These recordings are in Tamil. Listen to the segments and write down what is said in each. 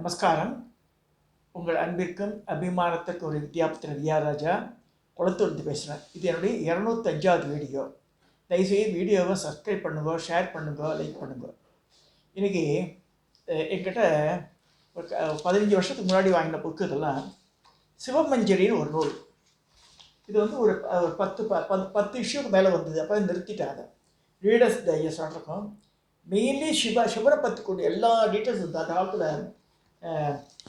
நமஸ்காரம். உங்கள் அன்பிற்கும் அபிமானத்திற்கு ஒரு வித்யாபுத்திர வியாராஜா குளத்தூர்ந்து பேசுகிறேன் இது என்னுடைய இரநூத்தஞ்சாவது வீடியோ. தயவுசெய்து வீடியோவை சப்ஸ்கிரைப் பண்ணுங்க ஷேர் பண்ணுங்க லைக் பண்ணுங்க. இன்றைக்கி என்கிட்ட ஒரு பதினஞ்சு வருஷத்துக்கு முன்னாடி வாங்கின புக்கு இதெல்லாம் சிவமஞ்சரின்னு ஒரு நூல். இது வந்து ஒரு ஒரு பத்து ப பத்து- பத்து இஷ்யூக்கு மேலே வந்தது. அப்போ நிறுத்திட்டாங்க. ரீடர்ஸ் டைஜஸ்டாக இருக்கும் மெயின்லி சிவ சிவனை பற்றி கொண்டு எல்லா டீட்டெயில்ஸ் இந்த அந்த காலத்தில்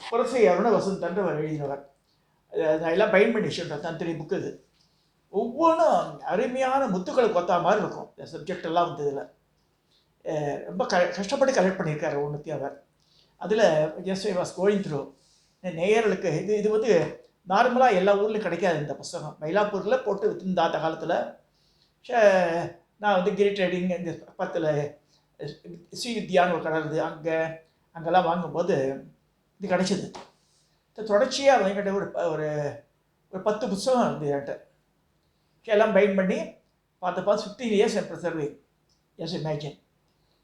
புரசை அருண வசந்தன்றவர் எழுதினவர் அதெல்லாம் நான் எல்லாம் பயன் பண்ணி வச்சுட்டேன் தந்திரி புக்கு இது ஒவ்வொன்றும் அருமையான முத்துக்களை கொத்தா மாதிரி இருக்கும் இந்த சப்ஜெக்ட் எல்லாம் வந்து இதில் ரொம்ப க கஷ்டப்பட்டு கலெக்ட் பண்ணியிருக்காரு ஒன்றுத்தையும் அவர் அதில் just I was going through நேயர்களுக்கு இது இது வந்து நார்மலாக எல்லா ஊர்லேயும் கிடைக்காது இந்த புஸ்தகம் மயிலாப்பூரில் போட்டு விற்றுருந்தா அந்த காலத்தில் நான் வந்து கிரி ட்ரேடிங் இந்த பக்கத்தில் ஸ்ரீ வித்யான்னு ஒரு கடை இருக்குது அங்கே அங்கெல்லாம் வாங்கும்போது இது கிடச்சிது. தொடர்ச்சியாக என்கிட்ட ஒரு ஒரு ஒரு பத்து புஸ்தகம் இருந்தது என்கிட்ட. எல்லாம் பைண்ட் பண்ணி பார்த்து பார்த்து fifteen years and preserving as imagine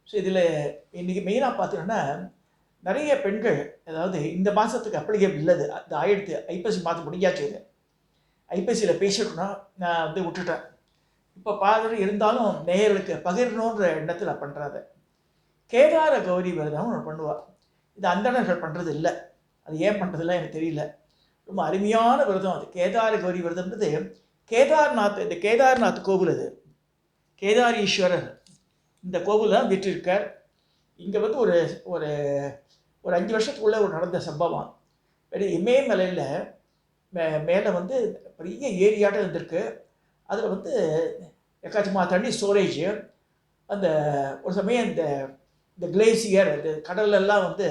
so இதில் இன்றைக்கி மெயினாக பார்த்தீங்கன்னா நிறைய பெண்கள் அதாவது இந்த மாதத்துக்கு அப்ளிகேபிள் இல்லது. அது அது ஆயிடுத்து ஐப்பசி மாதம் முடிஞ்சாச்சு இது. ஐப்பசியில் பேசிட்டோன்னா நான் வந்து விட்டுட்டேன். இப்போ பார்த்துட்டு இருந்தாலும் நேயர்களுக்கு பகிரணுன்ற எண்ணத்தில் பண்ணுறாரு கேதார கௌரி விரதம் ஒன்று பண்ணுவாள் இது அந்தணர்கள் பண்ணுறது இல்லை. அது ஏன் பண்ணுறதுலாம் எனக்கு தெரியல. ரொம்ப அருமையான விரதம் அது. கேதார கௌரி விரதம்ன்றது கேதார்நாத் இந்த கேதார்நாத் கோவில் அது. கேதாரீஸ்வரர். இந்த கோவில் தான் விட்டிருக்கார் இங்கே வந்து ஒரு ஒரு ஒரு அஞ்சு வருஷத்துக்குள்ளே ஒரு நடந்த சம்பவம் பெரிய இமயமலையில் மே மேலே வந்து பெரிய ஏரியாட்டம் இருந்திருக்கு. அதில் வந்து எக்காச்சமாக தண்ணி ஸ்டோரேஜ் அந்த ஒரு சமயம் இந்த இந்த கிளேசியர் இந்த கடல்லெல்லாம் வந்து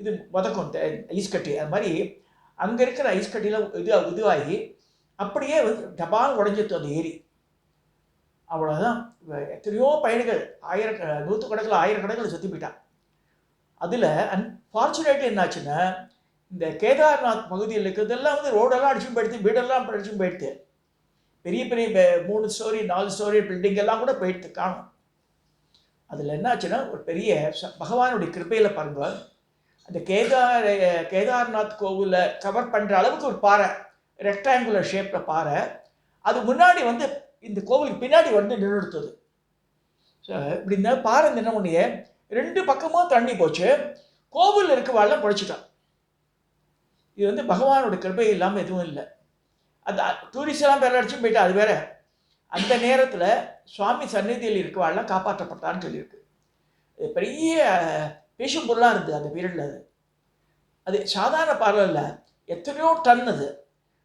இது வதக்கும் இந்த ஐஸ் கட்டி அது மாதிரி அங்கே இருக்கிற ஐஸ் இது இதுவாகி அப்படியே வந்து டபால் உடஞ்சிட்டு அந்த ஏரி. அவ்வளோதான் எத்தனையோ பயணிகள் ஆயிர நூற்றுக்கணக்கில் ஆயிரக்கணக்கில் சுற்றி போயிட்டான். அதில் அன்ஃபார்ச்சுனேட் என்னாச்சுன்னா இந்த கேதார்நாத் பகுதியில் இருக்கிறதெல்லாம் வந்து ரோடெல்லாம் அடிச்சும் போயிடுது வீடெல்லாம் அடிச்சும் போயிடுது. பெரிய பெரிய மூணு ஸ்டோரி நாலு ஸ்டோரி பில்டிங் எல்லாம் கூட போயிடுது காணும் அதில் என்னாச்சுன்னா ஒரு பெரிய பகவானுடைய கிருப்பையில் பாருங்கள் அந்த கேதார கேதார்நாத் கோவிலை கவர் பண்ணுற அளவுக்கு ஒரு பாறை ரெக்டாங்குலர் ஷேப்பில் பாறை. அது முன்னாடி வந்து இந்த கோவிலுக்கு பின்னாடி வந்து நின்றுடுத்தது ஸோ இப்படி இந்த பாறை நின்ன உடனே ரெண்டு பக்கமும் தண்ணி போச்சு. கோவிலில் இருக்க வாழ பொழைச்சிட்டான் இது வந்து பகவானோட கிருபை இல்லாமல் எதுவும் இல்லை. அந்த டூரிஸ்டெல்லாம் எல்லாம் பேர் போயிட்டா அது வேற. அந்த நேரத்தில் சுவாமி சந்நிதியில் இருக்கவாள்லாம் காப்பாற்றப்பட்டான்னு சொல்லியிருக்கு. பெரிய பேசும் பொருளாக இருந்தது அந்த பீரியடில் அது. அது சாதாரண பார்வை எத்தனையோ டன் அது.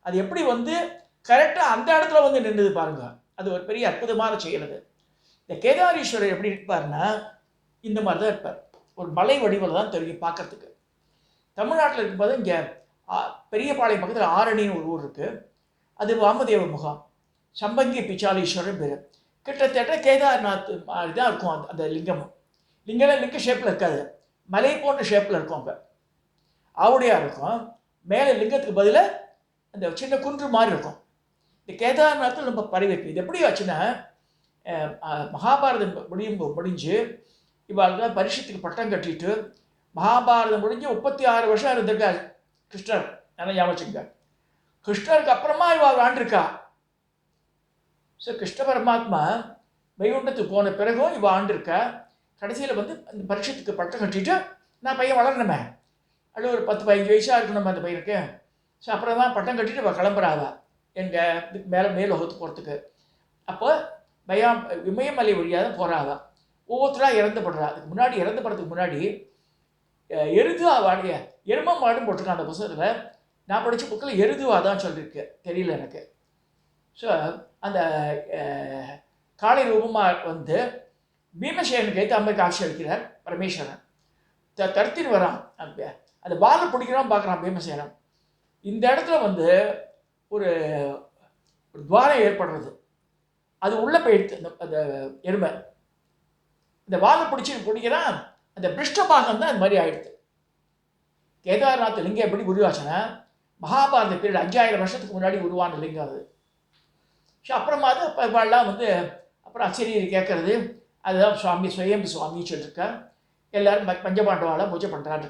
அது எப்படி வந்து கரெக்டாக அந்த இடத்துல வந்து நின்றுது பாருங்க. அது ஒரு பெரிய அற்புதமான செயல் அது. இந்த கேதாரீஸ்வரர் எப்படி இருப்பார்னா இந்த மாதிரி தான் இருப்பார். ஒரு மலை வடிவில் தான் தெரியும் பார்க்கறதுக்கு. தமிழ்நாட்டில் இருக்கும்போது இங்கே பெரியபாளையம் பக்கத்தில் ஆரணின்னு ஒரு ஊர் இருக்குது அது வாமதேவ முகாம். சம்பங்கி பிச்சாலீஸ்வரர் பேர். கிட்டத்தட்ட கேதார்நாத் மாதிரி தான் இருக்கும் அந்த அந்த லிங்கமும். லிங்கம்லாம் லிங்க ஷேப்பில் இருக்காது. மலை போன்ற ஷேப்பில் இருக்கும் அங்கே. ஆவுடையாக இருக்கும். மேலே லிங்கத்துக்கு பதிலாக அந்த சின்ன குன்று மாதிரி இருக்கும். இந்த கேதார்நாத்தில் நம்ம பரவி இது எப்படி ஆச்சுன்னா மகாபாரதம் முடியும் முடிஞ்சு இவாளுக்கு பரிஷத்துக்கு பட்டம் கட்டிட்டு மகாபாரதம் முடிஞ்சு முப்பத்தி ஆறு வருஷம் இருந்திருக்கார் கிருஷ்ணர். நல்லா ஞாபகம் கிருஷ்ணருக்கு அப்புறமா இவள் ஆண்டிருக்கா. ஸோ கிருஷ்ண பரமாத்மா வைகுண்டத்துக்கு போன பிறகும் இவ ஆண்டிருக்கா கடைசியில் வந்து அந்த பரிஷத்துக்கு பட்டம் கட்டிட்டு நான் பையன் வளரணுமே. அது ஒரு பத்து பதினஞ்சு வயசாக இருக்கணும் அந்த பையனுக்கு. ஸோ அப்புறம் தான் பட்டம் கட்டிட்டு இவள் கிளம்புறாவா எங்கள் இதுக்கு மேலே மேல் வகுத்து போகிறதுக்கு அப்போ பயா இமயமலை வழியாக தான் போகிறாவா ஒவ்வொருத்தராக இறந்து படுறா. அதுக்கு முன்னாடி இறந்து படுறதுக்கு முன்னாடி எருதுவா வாடிய எரும மாடும் போட்டிருக்கான் அந்த புத்தகத்தில் நான் படித்த புக்கில் எருதுவா தான் சொல்லியிருக்கு தெரியல எனக்கு. ஸோ அந்த காளை ரூபமாக வந்து பீமசேனுக்கு ஏற்ற அம்மைக்கு ஆட்சி அளிக்கிறார் பரமேஸ்வரன். த தடுத்தின்னு வரான். அந்த அந்த பிடிக்கிறான் பார்க்குறான் பீமசேனம் இந்த இடத்துல வந்து ஒரு ஒரு துவாரம் ஏற்படுறது. அது உள்ளே போயிடுது அந்த அந்த எருமை. இந்த வாலை பிடிச்சி பிடிக்கிறான். அந்த பிருஷ்டபாகம் தான் அது மாதிரி ஆயிடுது. கேதார்நாத் லிங்கம் எப்படி உருவாச்சுன்னா மகாபாரத பீரியட் அஞ்சாயிரம் வருஷத்துக்கு முன்னாடி உருவான லிங்கம் அது. ஸோ அப்புறமா தான் இப்போ வந்து அப்புறம் அச்சரியர் கேட்கறது அதுதான் சுவாமி சுயம்பு சுவாமின்னு சொல்லியிருக்கார் எல்லாரும் பஞ்சபாண்டவாலாம் பூஜை பண்ணுறான்னு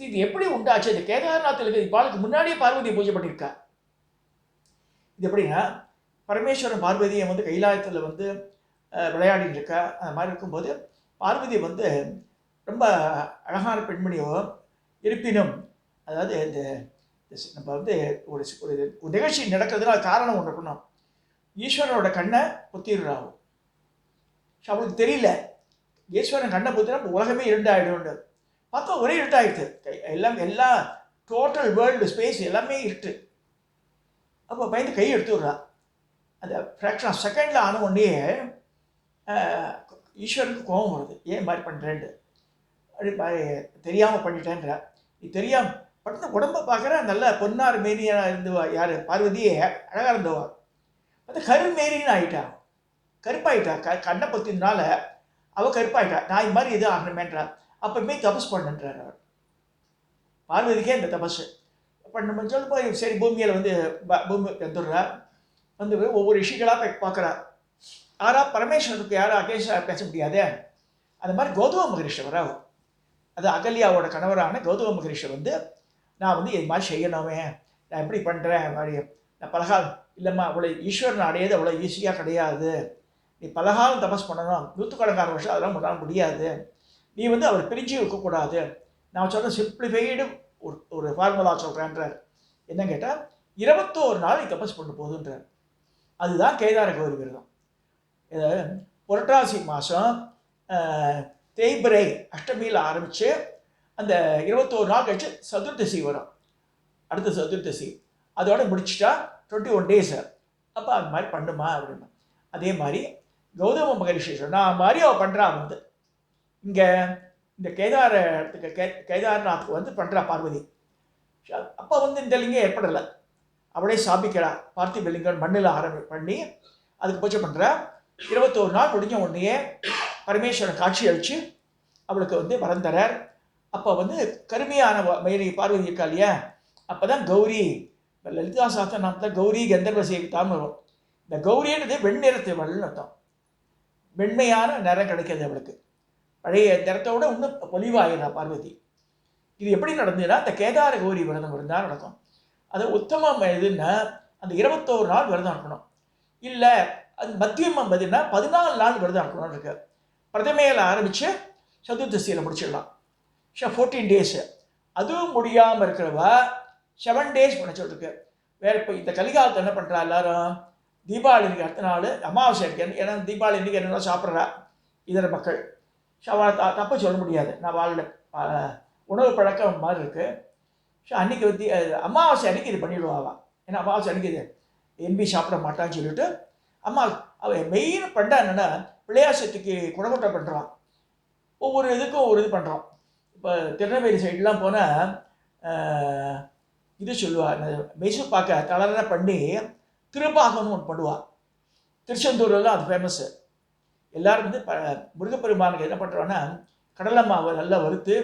சரி இது எப்படி உண்டாச்சு? இந்த கேதார்நாத்தில் இருக்கிற இப்பாளுக்கு முன்னாடியே பார்வதியை பூஜை பண்ணியிருக்கா இது எப்படின்னா பரமேஸ்வரன் பார்வதியை வந்து கைலாயத்தில் வந்து விளையாடிட்டு இருக்கா அந்த மாதிரி இருக்கும்போது பார்வதி வந்து ரொம்ப அழகான பெண்மணியோ இருப்பினும் அதாவது இந்த நம்ம வந்து ஒரு ஒரு நிகழ்ச்சி நடக்கிறதுனால காரணம் ஒன்று இருக்கணும். ஈஸ்வரனோட கண்ணை பொத்திடுறாவும் அவளுக்கு தெரியல. ஈஸ்வரன் கண்ணை குத்தினா உலகமே இருண்டாயிடும்னு பார்த்தா ஒரே இருட்டாயிடுது. கை- எல்லாம் எல்லா டோட்டல் வேர்ல்டு ஸ்பேஸ் எல்லாமே இருட்டு. அப்போ பயந்து கை எடுத்து விட்றா. அந்த ஃப்ராக்ஷன் ஆஃப் செகண்டில் ஆன உடனே ஈஸ்வரனுக்கு கோபம் வருது. ஏன் மாதிரி பண்ணுறேன்ட்டு அப்படி தெரியாமல் பண்ணிட்டேன்ற. நீ தெரியாமல் பட்டு உடம்ப பார்க்குற நல்ல பொன்னார் மேனியாக இருந்துவா யார்? பார்வதியே அழகாக இருந்தவா? அது கருமேரின்னு ஆயிட்டா. கருப்பாயிட்டா. க கண்ணை பற்றினால அவள் கருப்பாயிட்டா. நான் இது மாதிரி இது ஆகணுமேன்றா. அப்பவுமே தபஸ் பண்ணுன்றார் அவர். பார்வதிக்கே இந்த தபஸ் பண்ண சொல்லி சரி பூமியில் வந்து ப- பூமி வந்துடுறா வந்து ஒவ்வொரு ரிஷிகளாக போய் பார்க்குறா. யாரா பரமேஸ்வரனுக்கு யாரும் அகேஷாக பேச முடியாதே. அந்த மாதிரி கௌதம மகரிஷி வரா அது அகல்யாவோட கணவரான கௌதம மகரிஷர் வந்து நான் வந்து இது மாதிரி செய்யணுமே. நான் எப்படி பண்ணுறேன் மாதிரி. நான் பலகாலம் இல்லைம்மா அவ்வளோ ஈஸ்வரன் அடையது அவ்வளோ ஈஸியாக கிடையாது. நீ பலகாலம் தபஸ் பண்ணணும். நூற்றுக்கணக்கான வருஷம் அதெல்லாம் உன்னால் முடியாது. நீ வந்து அவர் பிரிஞ்சு இருக்கக்கூடாது நான் சொல்கிற சிம்பிளிஃபைடு ஒரு ஒரு ஃபார்முலா சொல்கிறேன்றார் என்ன கேட்டால் இருபத்தோரு நாள் நீ தபஸ் பண்ண போதுன்றார். அதுதான் கேதார கௌரி விரதம். இது புரட்டாசி மாதம் தேய்பிரை அஷ்டமியில் ஆரம்பித்து அந்த இருபத்தோரு நாள் கழிச்சு சதுர்தசி வரும். அடுத்த சதுர்தசி அதோட முடிச்சிட்டா டுவெண்ட்டி ஒன் டேஸ் அப்போ அது மாதிரி பண்ணுமா அப்படின்னு. அதே மாதிரி கௌதம மகரிஷி சொன்னா மாதிரி அவள் பண்ணுறா வந்து. இங்கே இந்த கேதார இடத்துக்கு கே கேதார்நாத்துக்கு வந்து பண்ணுறா பார்வதி. அப்போ வந்து இந்த லிங்கம் ஏற்படலை. அவளே சாபிக்கிறா. பார்த்திப லிங்கம் மண்ணில் ஆரம்பி பண்ணி அதுக்கு பூஜை பண்ணுறா இருபத்தோரு நாள் முடிஞ்ச உடனே பரமேஸ்வரன் காட்சி அழித்து அவளுக்கு வந்து வரம் தரார். அப்போ வந்து கருமையான வ- பார்வதி இருக்கா இல்லையா? அப்போ தான் கௌரி இப்போ லலிதா சாஸ்திர நாமத்தில் கௌரி கந்தர்வ சேவிதான்னு வரும் இந்த கௌரின்றது வெண்ணிறத்தை வள்ளுன்னு அர்த்தம் வெண்மையான நிறம் கிடைக்கிறது அவளுக்கு பழைய நிறத்தோட இன்னும் பொலிவாயிரா பார்வதி இது எப்படி நடந்ததுன்னா இந்த கேதார கௌரி விரதம் இருந்தால் நடக்கும் அது உத்தமம் எதுன்னா அந்த இருபத்தோரு நாள் விரதம் இருக்கணும் இல்லை அது மத்தியமம் எதுன்னா பதினாலு நாள் விரதம் இருக்கணும்னு இருக்கு பிரதமையில் ஆரம்பித்து சதுர்தசியில் முடிச்சிடலாம் ஷோ ஃபோர்டீன் டேஸு அதுவும் முடியாமல் இருக்கிறவ செவன் டேஸ் பண்ண சொல்லிருக்கு வேற இப்போ இந்த கலிகாலத்தில் என்ன பண்ணுறா எல்லாரும்? தீபாவளிக்கு அடுத்த நாள் அமாவாசை அடிக்க ஏன்னா தீபாவளி இன்றைக்கி என்னென்ன சாப்பிட்றா? இதர மக்கள். ஸோ அவளை த தப்பு சொல்ல முடியாது. நான் வாழ உணவு பழக்கம் மாதிரி இருக்குது ஸோ அன்றைக்கி வந்து அமாவாசை அன்னைக்கு இது பண்ணிடுவா ஏன்னா அமாவாசை அன்றைக்கி இது எம்பி சாப்பிட மாட்டான்னு சொல்லிட்டு அம்மா அவள் மெயின் பண்ணா என்னென்னா பிள்ளையாசத்துக்கு குடமுட்டை பண்ணுறான் ஒவ்வொரு இதுக்கும் ஒரு இது பண்ணுறான் இப்போ திருநெல்வேலி சைட்லாம் போனால் இது சொல்லுவார். மைசூர் பாக்க தளர பண்ணி திருப்பாகம்னு ஒன்று பண்ணுவாள் திருச்செந்தூரில் அது ஃபேமஸ்ஸு எல்லோரும் வந்து ப முருகப்பெருமானுக்கு என்ன பண்ணுறோன்னா கடலை மாவை நல்லா வறுத்து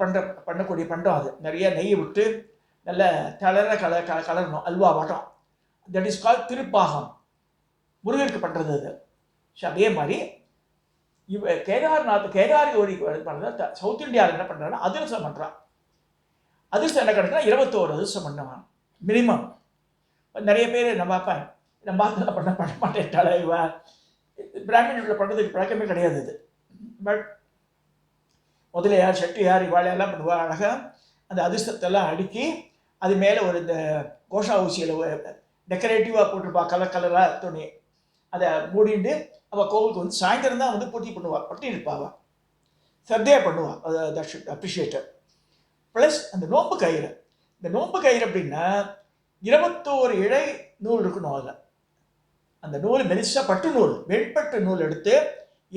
பண்ணுற பண்ணக்கூடிய பண்டம் அது. நிறைய நெய் விட்டு நல்ல தளர கல க கலரணும். அல்வா வட்டம் தட் இஸ் கால் திருப்பாகம். முருகருக்கு பண்ணுறது அது. ஸோ அதே மாதிரி இவ கேதார்நாத் கேதார் கௌரி பண்ணுறது சவுத் இந்தியாவில் என்ன பண்ணுறாங்கன்னா அதிரசம் பண்ணுறான் அதிர்ஷ்டம் என்ன கிடைக்குன்னா இருபத்தோரு அதிர்ஷ்டம் பண்ணுவான் மினிமம் நிறைய பேர் நான் பார்ப்பேன் நம்ம பார்த்து பண்ண பண்ண மாட்டேன் இவன் பிராமின் வீட்டில் பண்ணுறதுக்கு பழக்கமே கிடையாது இது. பட் முதல்ல யார் செட்டு யார் இவாளையெல்லாம் பண்ணுவா? அழகாக அந்த அதிர்ஷ்டத்தெல்லாம் அடுக்கி அது மேலே ஒரு இந்த கோஷா ஊசியில் டெக்கரேட்டிவாக போட்டிருப்பா கலர் கலராக துணி. அதை மூடிண்டு அவள் கோவிலுக்கு வந்து சாயந்தரம் தான் வந்து போட்டி பண்ணுவாள் பட்டி இருப்பாள் சர்தையாக பண்ணுவாள் அது தட் ஷுட் அப்ரிஷியேட்டட் ப்ளஸ் அந்த நோம்பு கயிறு. இந்த நோம்பு கயிறு அப்படின்னா இருபத்தோரு இழை நூல் இருக்கணும் அதில். அந்த நூல் மெலிசா பட்டு நூல் வெண்பட்டு நூல் எடுத்து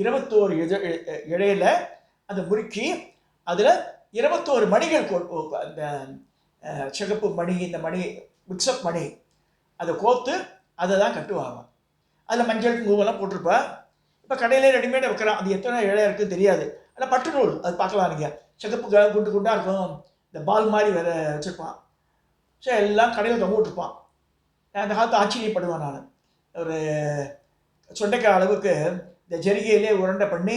இருபத்தோரு இழ இழையில அதை முறுக்கி அதில் இருபத்தோரு மணிகள் அந்த சிகப்பு மணி இந்த மணி உட்சப் மணி அதை கோத்து அதை தான் கட்டுவாங்க. அதில் மஞ்சள் குங்குமம்லாம் போட்டிருப்பா. இப்போ கடையிலே ரெடிமேடாக வைக்கிறான். அது எத்தனை இழை இருக்குன்னு தெரியாது. ஆனால் பட்டு நூல் அது பார்க்கலாம் நீங்கள் சிகப்பு குண்டு குண்டாக இருக்கும். இந்த பால் மாதிரி வேற வச்சுருப்பான். ஸோ எல்லாம் கடையில் தொங்க விட்டுருப்பான். நான் அந்த காலத்து ஆச்சரியப்படுவேன் நான். ஒரு சொண்டைக்காய் அளவுக்கு இந்த ஜெரிகையிலே உருண்டை பண்ணி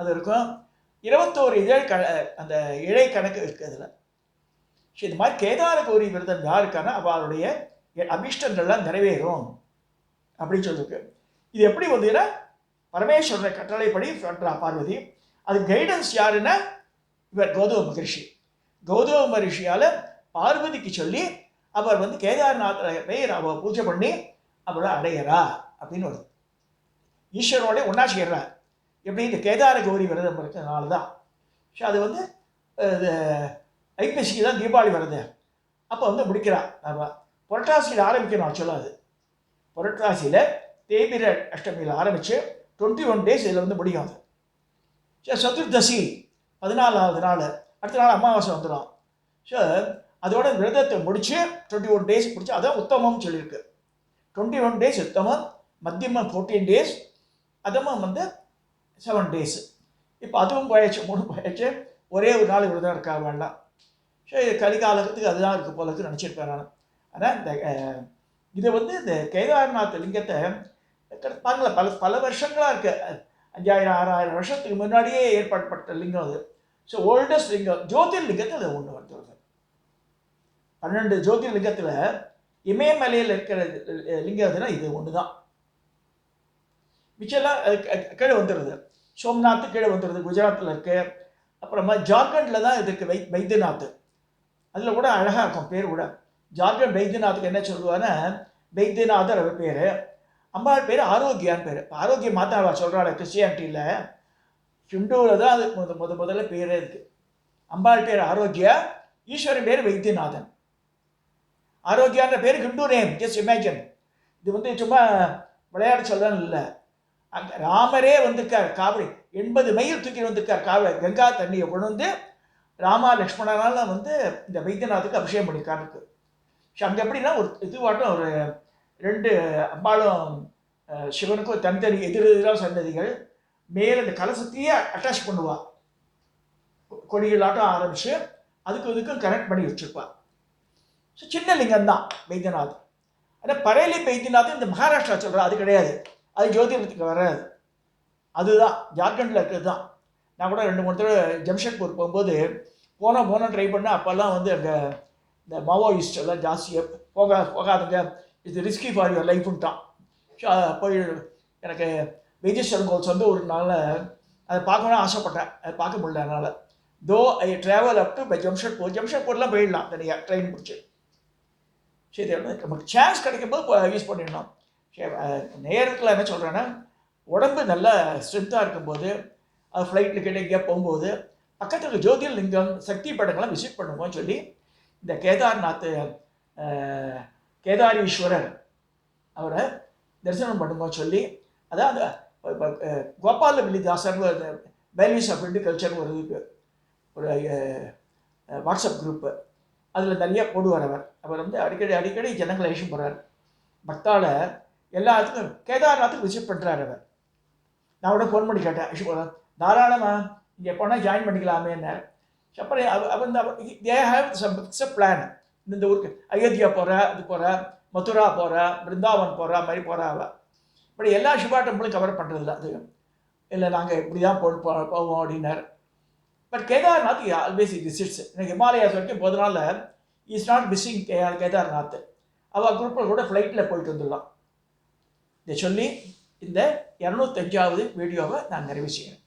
அது இருக்கும். இருபத்தோரு இதழ் க அந்த இழை கணக்கு இருக்குது அதில். ஸோ இது மாதிரி கேதார கௌரி விரதம் யாருக்கான அவளுடைய அபிஷ்டங்கள்லாம் நிறைவேறும். அப்படின்னு சொல்லியிருக்கு இது எப்படி வந்ததுன்னா பரமேஸ்வரனை கட்டளைப்படி சொல்கிறா பார்வதி. அது கைடன்ஸ் யாருன்னா இவர் கௌதம மகரிஷி. கௌதம மகரிஷியால் பார்வதிக்கு சொல்லி அவர் வந்து கேதார்நாத் பெயர் அவ பூஜை பண்ணி அவளை அடையிறா அப்படின்னு வருது ஈஸ்வரோட ஒன்றா சேர்றா எப்படி? இந்த கேதார கௌரி விரதம் இருக்கிறதுனால தான் ஸோ அது வந்து ஐப்பசிக்கு தான் தீபாவளி வருது அப்போ வந்து முடிக்கிறான் நம்ம புரட்டாசியில் ஆரம்பிக்கணும் ஆக்சுவலாக அது புரட்டாசியில் தேய்பிர அஷ்டமியில் ஆரம்பித்து டுவெண்ட்டி ஒன் டேஸ் இதில் வந்து முடியும் அது. சதுர்தசி பதினாலாவது நாள். அடுத்த நாள் அமாவாசை வந்துடும் ஸோ அதோட விரதத்தை முடித்து டுவெண்ட்டி ஒன் டேஸ் முடிச்சு அதான் உத்தமம்னு சொல்லியிருக்கு. டுவெண்ட்டி ஒன் டேஸ் உத்தமம் மத்தியமம் ஃபோர்டீன் டேஸ் அதமம் வந்து செவன் டேஸ் இப்போ அதுவும் போயாச்சு மூணு போயாச்சு. ஒரே ஒரு நாள் விரதம் இருக்கா வேண்டாம். ஸோ இது கலிகாலத்துக்கு அதுதான் இருக்குது போல இருக்கு நினச்சிருப்பேன் நான். ஆனால் இந்த இதை வந்து இந்த கேதார்நாத் லிங்கத்தை பாருங்களேன் பல பல வருஷங்களாக இருக்குது அஞ்சாயிரம் ஆறாயிரம் வருஷத்துக்கு முன்னாடியே ஏற்பாடுபட்ட லிங்கம் அது. ஸோ ஓல்டஸ்ட் லிங்கம் ஜோதிர்லிங்கத்தில் அது ஒன்று வந்துடுது பன்னெண்டு ஜோதிர்லிங்கத்தில் இமயமலையில் இருக்கிற அஹ், லிங்கம் இது ஒன்று தான் மிச்சம்லாம் கீழே வந்துடுது சோம்நாத் கீழே வந்துடுது குஜராத்தில் இருக்கு. அப்புறமா ஜார்க்கண்டில் தான் இதுக்கு வை வைத்தியநாத். அதில் கூட அழகாக இருக்கும் பேர் கூட. ஜார்க்கண்ட் வைத்தியநாத்துக்கு என்ன சொல்லுவான்னா வைத்தியநாதர் பேர். அம்பாள் பேர் ஆரோக்கியான்னு பேர். ஆரோக்கியம் மாத்தாவா சொல்கிறாள் கிறிஸ்டியானிட்டியில். ஹிந்துவில் தான் அது முத முத முதல்ல பேரே இருக்கு. அம்பாள் பேர் ஆரோக்கியா ஈஸ்வரன் பேர் வைத்தியநாதன். ஆரோக்கியான்ற பேர் ஹிந்து நேம் ஜஸ்ட் இமேஜின் இது வந்து சும்மா விளையாட சொல்லலாம் இல்லை. அங்கே ராமரே வந்திருக்கார் காவிரி எண்பது மைல் தூக்கி வந்திருக்கார் காவிரி கங்கா தண்ணியை கொண்டு வந்து ராமா லக்ஷ்மணனால வந்து இந்த வைத்தியநாத்துக்கு அபிஷேகம் பண்ணியிருக்காருக்கு ஸோ அங்கே எப்படின்னா ஒரு இதுவாட்டம் ஒரு ரெண்டு அம்பாளும் சிவனுக்கும் தனித்தனி எதிர் எதிராக சன்னதிகள் மேலே இந்த கலசத்தையே அட்டாச் பண்ணுவா. கொடிகளாட்டம் ஆரம்பித்து அதுக்கு இதுக்கும் கனெக்ட் பண்ணி வச்சுருப்பா. ஸோ சின்ன லிங்கம் தான் வைத்தியநாத் ஆனால் பரேலி வைத்தியநாத் இந்த மகாராஷ்டிரா சொல்கிறா அது கிடையாது. அது ஜோதிடத்துக்கு வராது. அதுதான் ஜார்க்கண்டில் இருக்கிறது தான். நான் கூட ரெண்டு மூணு தடவை ஜம்ஷெட்பூர் போகும்போது போனால் போனால் ட்ரை பண்ணேன். அப்போல்லாம் வந்து அங்கே இந்த மாவோயிஸ்ட் எல்லாம் ஜாஸ்தியாக போகா போகாதுங்க. இது ரிஸ்கி ஃபார் யுவர் லைஃப்ன்ட்டான் ஸோ போய் எனக்கு வைத்தீஸ்வரன் வந்து சொந்த நாள் அதை பார்க்கணும்னு ஆசைப்பட்டேன். அதை பார்க்க முடியல என்னால். Though I travel up to by Jamshedpur ஜம்ஷெட்பூர்லாம் போயிடலாம். தனியாக ட்ரெயின் பிடிச்சி சரி நமக்கு சான்ஸ் கிடைக்கும் போது யூஸ் பண்ணிடணும் சரி நேரத்தில் என்ன சொல்கிறேன்னா உடம்பு நல்ல ஸ்ட்ரென்த்தாக இருக்கும்போது அது ஃப்ளைட்டில் கிட்ட எங்கேயா போகும்போது பக்கத்தில் ஜோதிர்லிங்கம் சக்தி படங்கள்லாம் விசிட் பண்ணுவோம்னு சொல்லி இந்த கேதார்நாத் கேதாரீஸ்வரர் அவரை தரிசனம் பண்ணுவோம்னு சொல்லி அதான் அந்த ப- ப- அஹ், கோபால வேல்யூஸ் ஆஃப் இண்டு கல்ச்சர்னு ஒரு இது ஒரு வாட்ஸ்அப் குரூப்பு அதில் தனியாக போடுவார் அவர். அவர் வந்து அடிக்கடி அடிக்கடி ஜனங்களை ஐஷம் போகிறார் பக்தால எல்லாத்துக்கும் கேதார்நாத்துக்கு விசிட் பண்ணுறாரு அவர். நான் கூட ஃபோன் பண்ணி கேட்டேன் அழிச்சு போகிறேன் தாராளமாக இங்கே போனால் ஜாயின் பண்ணிக்கலாமேன்னு அப்புறம் அவர் வந்து they have some fixed plan இந்த ஊருக்கு அயோத்தியா போகிறா இது போகிறா மதுரா போகிறா பிருந்தாவன் போகிறா மாதிரி போகிறா அவள் இப்படி எல்லா சிவா டெம்பிளும் கவர் பண்ணுறதில்ல அது இல்லை நாங்கள் இப்படி தான் போ போவோம் அப்படின்னார். பட் கேதார்நாத் ஆல்வேஸ் விசிட்ஸ் எனக்கு ஹிமாலயாஸ் வரைக்கும் போதனால இஸ் நாட் மிஸ்ஸிங் கே கேதார்நாத். அவள் குரூப்பில் கூட ஃப்ளைட்டில் போயிட்டு வந்துடலாம். இதை சொல்லி இந்த இரநூத்தஞ்சாவது வீடியோவை நான் நிறைவு செய்கிறேன்.